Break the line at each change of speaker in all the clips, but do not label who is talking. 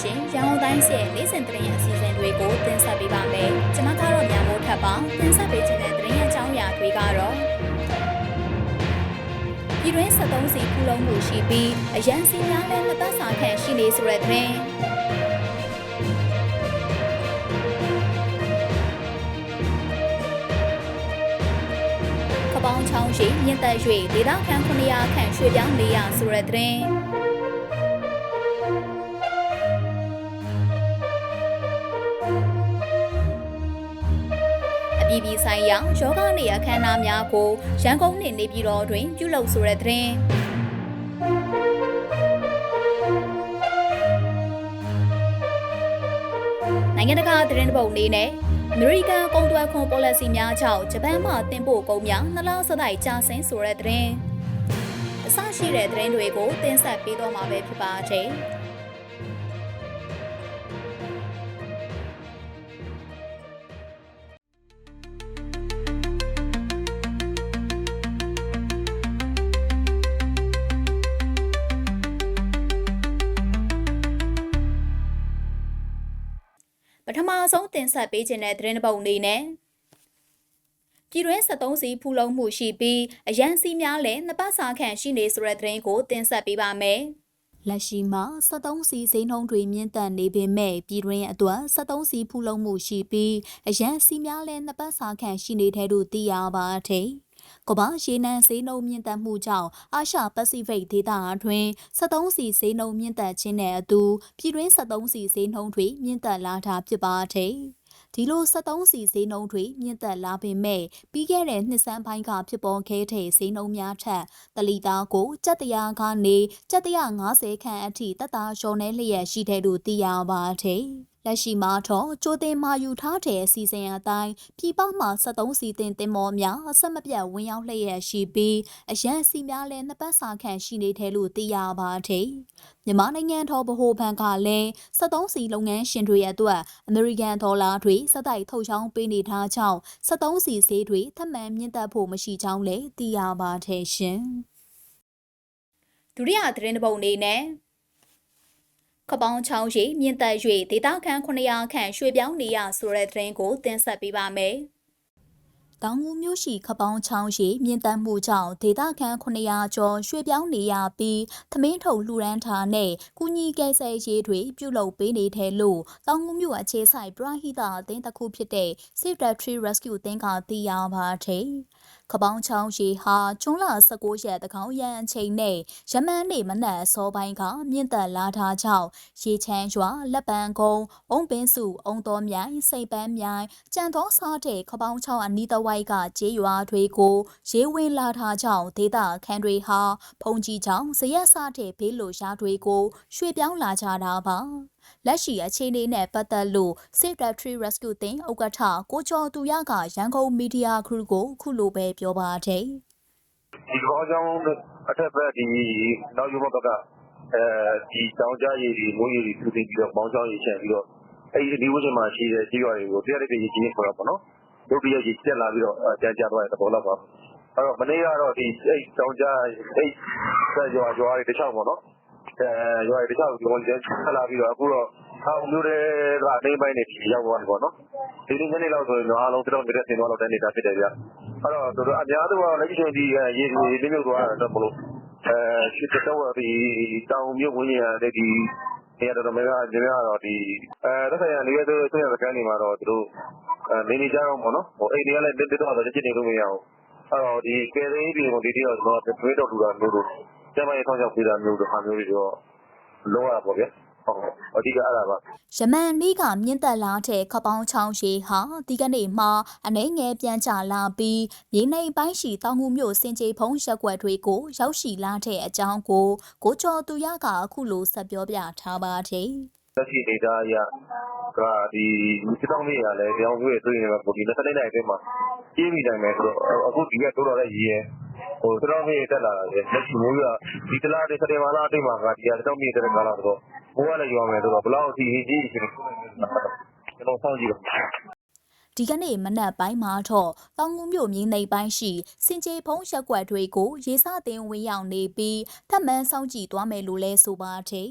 ရှင်ရန်ကုန်တိုင်းရဲ့နေ့စဉ်သတင်းအစီအစဉ်တွေကိုတင်ဆက်ပေးပါမယ်ကျွန်မကတော့ညမိုးထပ်ပါတင်ဆက်ပေးခြင်းတဲ့သတင်းအကြောင်းအရာတွေကတော့ပြည်တွင်း73စီခုလုံးမှုရှိပြီးအရန်စီများလည်းနှစ်သက်စာခန့်ရှိနေဆိုတဲ့သတင်းကပောင်းချောင်းရှိမြင့်တက်၍ဒေသခံ900ခန့်ရွှေ့ပြောင်းနေရဆိုတဲ့သတင်း ပြည်ပြည်ဆိုင်ရာယောဂနေအခမ်းအနားများကိုရန်ကုန်နှင့်နေပြည်တော်တွင် ပြုလုပ်ဆိုတဲ့သတင်းနိုင်ငံတကာသတင်းတစ်ပုဒ်အနေနဲ့အမေရိကန်ကုန်သွယ်ခွန် policy များကြောင့်ဂျပန်မှတင်ပို့ကုန်များနှလားစတိုက်ကျဆင်းဆိုတဲ့သတင်းအစရှိတဲ့သတင်းတွေကိုတင်ဆက်ပေးတော့မှာပဲဖြစ်ပါတယ်။ ထမဆုံးတင်ဆက်ပေးခြင်းတဲ့သတင်းတစ်ပုဒ်အနေနဲ့ပြည်တွင်း73စီဖူလုံးမှုရှိပြီးအရန်စီများလည်းနှစ်ပတ်စာခန့်ရှိနေဆိုတဲ့သတင်းကိုတင်ဆက်ပေးပါမယ်။လက်ရှိမှာ73စီစိမ်းနှုံးတွေမြင့်တက်နေပေမဲ့ပြည်တွင်းအတွက်73စီဖူလုံးမှုရှိပြီးအရန်စီများလည်းနှစ်ပတ်စာခန့်ရှိနေတဲ့လို့သိရပါတယ်။ ကမ္ဘာရေနံဈေးနှုန်းမြင့်တက်မှုကြောင့်အာရှပစိဖိတ်ဒေသအတွင်း73စီဈေးနှုန်းမြင့်တက်ခြင်းနဲ့အတူပြည်တွင်း73စီဈေးနှုန်းတွေမြင့်တက်လာတာဖြစ်ပါတယ်။ဒီလို73စီဈေးနှုန်းတွေမြင့်တက်လာပေမဲ့ပြီးခဲ့တဲ့နှစ်ဆန်းပိုင်းကဖြစ်ပေါ်ခဲ့တဲ့ဈေးနှုန်းများထက်တလီတာကိုကြက်တရာကနေကြက်တရာ50ခန့်အထိတက်တာလျှော်နေလျက်ရှိတဲ့လို့သိရပါတယ်။ လက်ရှိမှာတော့ကြိုတင်မာယူထားတဲ့အစီအစဉ်အတိုင်းပြည်ပမှာ73စီတင်တင်မောများအဆက်မပြတ်ဝင်ရောက်လျက်ရှိပြီးအရန်စီများလည်းနှစ်ပတ်စာခန့်ရှိနေတယ်လို့သိရပါတယ်။မြန်မာနိုင်ငံတော်ဗဟိုဘဏ်ကလည်း73စီလုပ်ငန်းရှင်တွေအတွက်အမေရိကန်ဒေါ်လာတွေစက်တိုက်ထုတ်ချောင်းပေးနေထားကြောင်း73စီဈေးတွေထပ်မံမြင့်တက်ဖို့မရှိကြောင်းလည်းသိရပါတယ်ရှင်။ဒုတိယသတင်းတစ်ပုဒ်အနေနဲ့ ကပောင်းချောင်းရှိမြင့်တက်၍ဒေတာခန့်900ခန့်ရွှေ့ပြောင်းနေရဆိုတဲ့သတင်းကိုတင်ဆက်ပေးပါမယ်။တောင်ငူမြို့ရှိခပောင်းချောင်းရှိမြင့်တက်မှုကြောင့်ဒေတာခန့်900ကျော်ရွှေ့ပြောင်းနေရပြီးသမင်းထုံလှူဒန်းထားနဲ့ကုညီကဲဆဲရေးတွေပြုလုပ်ပေးနေတယ်လို့တောင်ငူမြို့အခြေဆိုင်ပရဟိတအသင်းတစ်ခုဖြစ်တဲ့ Save the Tree Rescue အသင်းကသိရပါတယ်။ ခပောင်းချောင်းရှိဟာကျွန်းလ19ရက်တကောင်ရန်အချိန်နဲ့ရမန်းနေမနက်အစောပိုင်းကမြင့်တက်လာတာကြောင့်ရေချမ်းရွာလက်ပံကုန်းအုံပင်းစုအုံတော်မြိုင်စိတ်ပန်းမြိုင်ကြံတော်စားတဲ့ခပောင်းချောင်းအနီးတစ်ဝိုက်ကကျေးရွာတွေကိုရေဝင်လာတာကြောင့်ဒေသခံတွေဟာဖုန်ကြီးချောင်းဇရက်စားတဲ့ဘေးလိုရာတွေကိုရွှေ့ပြောင်းလာကြတာပါလက်ရှိအခြေအနေနဲ့ပတ်သက်လို့ Save the Tree Rescue တင်ဥက္ကဋ္ဌကိုကျော်သူရကရန်ကုန်မီဒီယာခရူကိုခုလိုပဲပြောပါတယ်။
ဒီကောင်းကြောင်းအထက်ဘက်ဒီနောက်ရုံဘက်ကအဲဒီတောင်ကြားရည်ဒီမိုးရည်သူသိပြီးတော့ပေါင်းချောင်းရည်ချန်ပြီးတော့အဲဒီဒီဝင်းမှာရှိတဲ့ကြေးရွာတွေကိုတရားတဲ့ရည်ကြီးခေါ်တော့ပေါ့နော်ဒုတိယရည်တက်လာပြီးတော့ကြမ်းကြသွားတဲ့သဘောလောက်ပါအဲ့တော့မနေ့ကတော့ဒီအဲ့တောင်ကြားအဲ့ဆက်ရွာရွာတွေတခြားပေါ့နော်အဲရွာတွေတခြားကိုကျွန်တော်ဆက်လာပြီးတော့အခုတော့အောင်မျိုးတွေကအသိပိုင်းတွေရောက်သွားပြီပေါ့နော်ဒီနေ့ညနေလောက်ဆိုရင်တော့အားလုံးတော်တော်များများဆင်သွားတော့တဲ့နေတာဖြစ်တယ်ဗျ အဲ့တော့သူတို့အများစုက လက်ရှိချိန်ဒီရေရေလေးမျိုးသွားတာတော့မလို့အဲရှိတော့ဒီတောင်မြို့ဝင်ရတဲ့ဒီနေရာတော်များများအများတော့ဒီအဲသက်ဆိုင်ရာနေရာသူဆွေးရတဲ့ကန်နေမှာတော့သူတို့အဲနေနေကြတော့ပေါ့နော်ဟိုအိမ်တွေကလည်းတက်တော့တော့ ချစ်နေလို့မရအောင်အဲ့တော့ဒီကယ်ရင်းပြည်ကိုဒီတည်းတော့ကျွန်တော်တွေးတော့လူတာမျိုးတို့ ကျမရဲ့ထောက်ချောက်ပေးတာမျိုးတို့ဟာမျိုးတွေတော့လုံးဝပေါ့ဗျာဟုတ် အဓိကအဲ့ဒါပါ
ယမန်နေ့ကမြင့်တက်လာတဲ့ခပောင်းချောင်းရှိဟာဒီကနေ့မှအနေငယ်ပြန်ချလာပြီးမြေနေပိုင်းရှိတောင်ငူမြို့စင်ကြေဖုံးရက်ွက်တွေကိုရောက်ရှိလာတဲ့အကြောင်းကိုကိုကျော်သူရကအခုလိုဆက်ပြောပြထားပါတယ်
လက်ရှိဒေတာအရကဒီစစ်တောင်းလေးရလဲကြောင်မျိုးတွေတွေ့နေမှာပုံဒီလက်တိုင်းတိုင်းအတွင်းမှာပြင်းမိနိုင်မယ်ဆိုတော့အခုဒီကတိုးတော်တဲ့ရည်ရဟိုစစ်တောင်းလေးတက်လာတာလေလက်ရှိမိုးကဒီတလားဒီစတယ်မာလာအတွင်းမှာကဒီကစစ်တောင်းလေးတက်တဲ့ကာလဆိုတော့ ဘိုးကလည်းရွာမယ်ဆိုတော့ဘလောက်အထိရေးကြီးရှိနေကျွန်တော်စောင့်ကြည့်ပါ
ဒီကနေ့မနက်ပိုင်းမှာတော့တောင်ငူမြို့မြေနေပိုင်းရှိစင်ကြေဖုံးရက်ွက်တွေကိုရေစတင်ဝင်ရောက်နေပြီးထပ်မံစောင့်ကြည့်သွားမယ်လို့လဲဆိုပါတယ်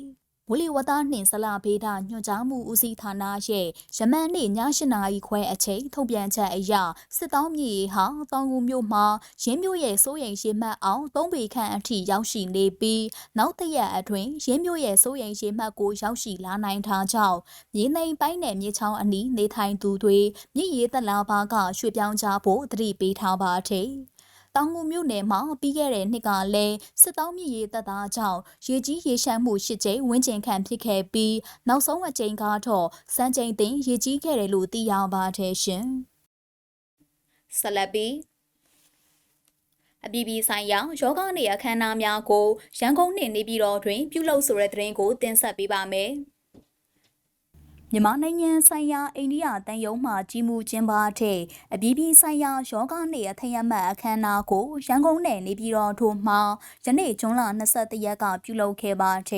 မိုးလေဝသနှင့်ဇလဗေဒညွှန်ကြားမှုဦးစီးဌာနရဲ့ယမန်နေ့ည8နာရီခွဲအချိန်ထုတ်ပြန်ချက်အရစစ်တောင်းမြေဟာတောင်ကူမြို့မှာရင်းမြို့ရဲ့စိုးရိမ်ရှိမှတ်အောင်၃ပေခန့်အထိရောက်ရှိနေပြီးနောက်တစ်ရက်အတွင်းရင်းမြို့ရဲ့စိုးရိမ်ရှိမှတ်ကိုရောက်ရှိလာနိုင်တာကြောင့်မြေနိမ့်ပိုင်းနယ်မြေချောင်းအနီးနေထိုင်သူတွေမြစ်ရေတလာပါကရွှေ့ပြောင်းကြဖို့တတိပေးထားပါတဲ့ တောင်ငူမြို့နယ်မှာပြီးခဲ့တဲ့နှစ်ကလည်းစစ်တောင်းမြစ်ရေတပ်သားကြောင့်ရေကြီးရေရှမ်းမှုရှစ်ကြိမ်ဝန်းကျင်ခံဖြစ်ခဲ့ပြီးနောက်ဆုံးအကြိမ်ကတော့စံချိန်တင်ရေကြီးခဲ့တယ်လို့သိရပါတယ်ရှင်။ဆက်လက်ပြီးအပြည်ပြည်ဆိုင်ရာယောဂနေအခမ်းအနားများကိုရန်ကုန်နှင့်နေပြည်တော်တွင်ပြုလုပ်ဆိုတဲ့သတင်းကိုတင်ဆက်ပေးပါမယ်။ မြန်မာနိုင်ငံဆိုင်ရာအိန္ဒိယတန်ယုံမှကြီးမှုကျင်းပတဲ့အပြည်ပြည်ဆိုင်ရာယောဂနေအထက်ရမတ်အခမ်းအနားကိုရန်ကုန်နယ်နေပြည်တော်ထို့မှယနေ့ဇွန်လ22ရက်ကပြုလုပ်ခဲ့ပါတ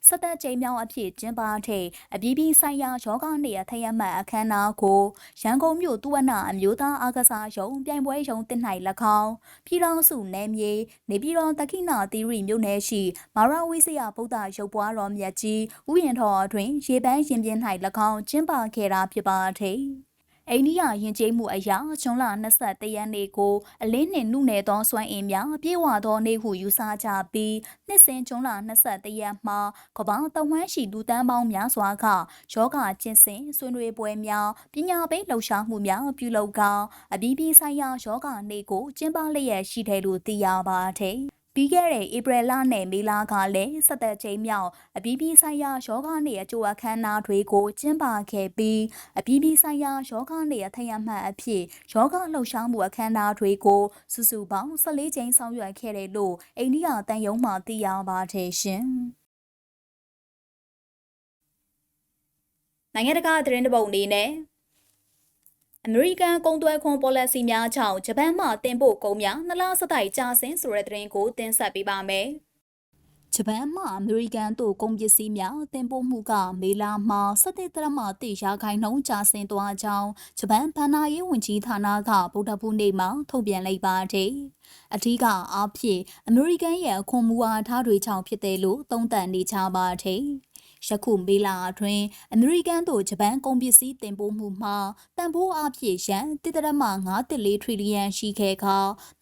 ယ်။စသက်ချိန်မြောင်းအဖြစ်ကျင်းပတဲ့အပြည်ပြည်ဆိုင်ရာယောဂနေအထက်ရမတ်အခမ်းအနားကိုရန်ကုန်မြို့တူဝနအမျိုးသားအားကစားရုံပြိုင်ပွဲရုံတင်၌၎င်းပြည်တော်စုနယ်မြေနေပြည်တော်တက္ကိနာသီရိမြို့နယ်ရှိမာရဝိစယဗုဒ္ဓရုပ်ပွားတော်မြတ်ကြီးဥယျာဉ်တော်အတွင်းရေပန်းရင်ပြင်း၌၎င်းကျင်းပခဲ့တာဖြစ်ပါသည် အိန္ဒိယယဉ်ကျေးမှုအရာဇွန်လ23ရက်နေ့ကိုအလင်းနှင့်နှုနယ်သောစွမ်းအင်များပြေဝသောနေ့ဟုယူဆကြပြီးနှစ်စဉ်ဇွန်လ23ရက်မှာကမ္ဘာတဝန်းရှိလူတန်းပေါင်းများစွာကယောဂကျင့်စဉ်ဆွေးနွေးပွဲများပညာပေးလှုပ်ရှားမှုများပြုလုပ်ကအပြည်ပြည်ဆိုင်ရာယောဂနေ့ကိုကျင်းပလျက်ရှိတယ်လို့သိရပါတယ်။ ပြီးခဲ့တဲ့ဧပြီလနဲ့မေလကလည်းဆက်သက်ချိန်မြောက်အပြည်ပြည်ဆိုင်ရာယောဂနေ့အကျိုးအခမ်းအနားတွေကိုကျင်းပခဲ့ပြီးအပြည်ပြည်ဆိုင်ရာယောဂနေ့အထက်အမှတ်အဖြစ်ယောဂလှုပ်ရှားမှုအခမ်းအနားတွေကိုစုစုပေါင်း14ကြိမ်ဆောင်ရွက်ခဲ့တယ်လို့အိန္ဒိယတန်ယုံမှသိရပါတယ်ရှင်။နိုင်ငံတကာသတင်းတပုတ်အနေနဲ့ အမေရိကန်ကုန်သွယ်ခွန် policy များကြောင့်ဂျပန်မှတင်ပို့ကုန်များနှလားစတိုက်ကျဆင်းဆိုတဲ့သတင်းကိုတင်ဆက်ပေးပါမယ်။ဂျပန်မှအမေရိကန်တို့ကုန်ပစ္စည်းများတင်ပို့မှုကမေလာမှာ17တရမတိရာခိုင်နှုန်းကျဆင်းသွားကြောင်းဂျပန်ဗန်နာရေးဝန်ကြီးဌာနကဗုဒ္ဓဘုနေ့မှာထုတ်ပြန်လိုက်ပါတယ်။အထူးကအားဖြင့်အမေရိကန်ရဲ့အခွန်မူဝါဒတွေကြောင့်ဖြစ်တယ်လို့သုံးသပ်နေကြပါတယ်။ ယခုမေလအတွင်းအမေရိကန်တို့ဂျပန်ကုန်ပစ္စည်းတင်ပို့မှုမှာတန်ဖိုးအဖြစ်ရန်1.54ထရီလီယံရှိခဲ့က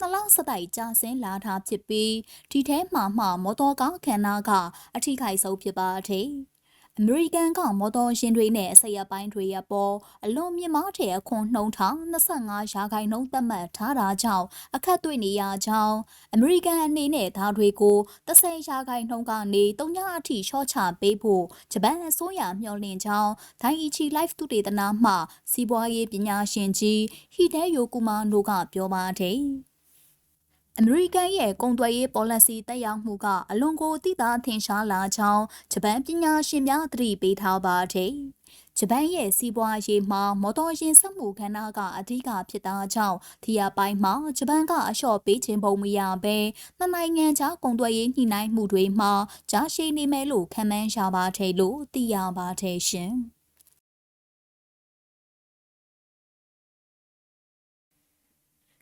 တလောက်စတိုက်ကျဆင်းလာတာဖြစ်ပြီးဒီထဲမှာမှမော်တော်ကားခန္ဓာကအထိခိုက်ဆုံးဖြစ်ပါတယ်။ အမေရိကန်ကမော်တော်ယာဉ်တွေနဲ့အစိပ်အပိုင်းတွေအပေါ်အလွန်မြင့်မားတဲ့အခွန်နှုန်းထား25ရာခိုင်နှုန်းသတ်မှတ်ထားတာကြောင့်အခက်တွေ့နေရကြောင်းအမေရိကန်အနေနဲ့ဒါတွေကို30ရာခိုင်နှုန်းကနေ3ညအထိရှော့ချပေးဖို့ဂျပန်အစိုးရမျှော်လင့်ကြောင်းဒိုင်အီချီ live သုတေသနမှစီးပွားရေးပညာရှင်ကြီးဟီဒဲယိုကူမာနိုကပြောပါတယ် အမေရိကန်ရဲ့ကုန်သွယ်ရေး policy တက်ရောက်မှုကအလွန်ကိုသိသာထင်ရှားလာကြောင်းဂျပန်ပညာရှင်များသတိပေးထားပါတယ်။ဂျပန်ရဲ့စီးပွားရေးမှာမော်တော်ယာဉ်စက်မှုကဏ္ဍကအဓိကဖြစ်တာကြောင့်ဒီအပိုင်းမှာဂျပန်ကအလျှော့ပေးခြင်းပုံမရဘဲနှစ်နိုင်ငံကြားကုန်သွယ်ရေးညှိနှိုင်းမှုတွေမှာကြားရှိနေမယ်လို့ခံမှန်းရပါတယ်လို့သိရပါတယ်ရှင်။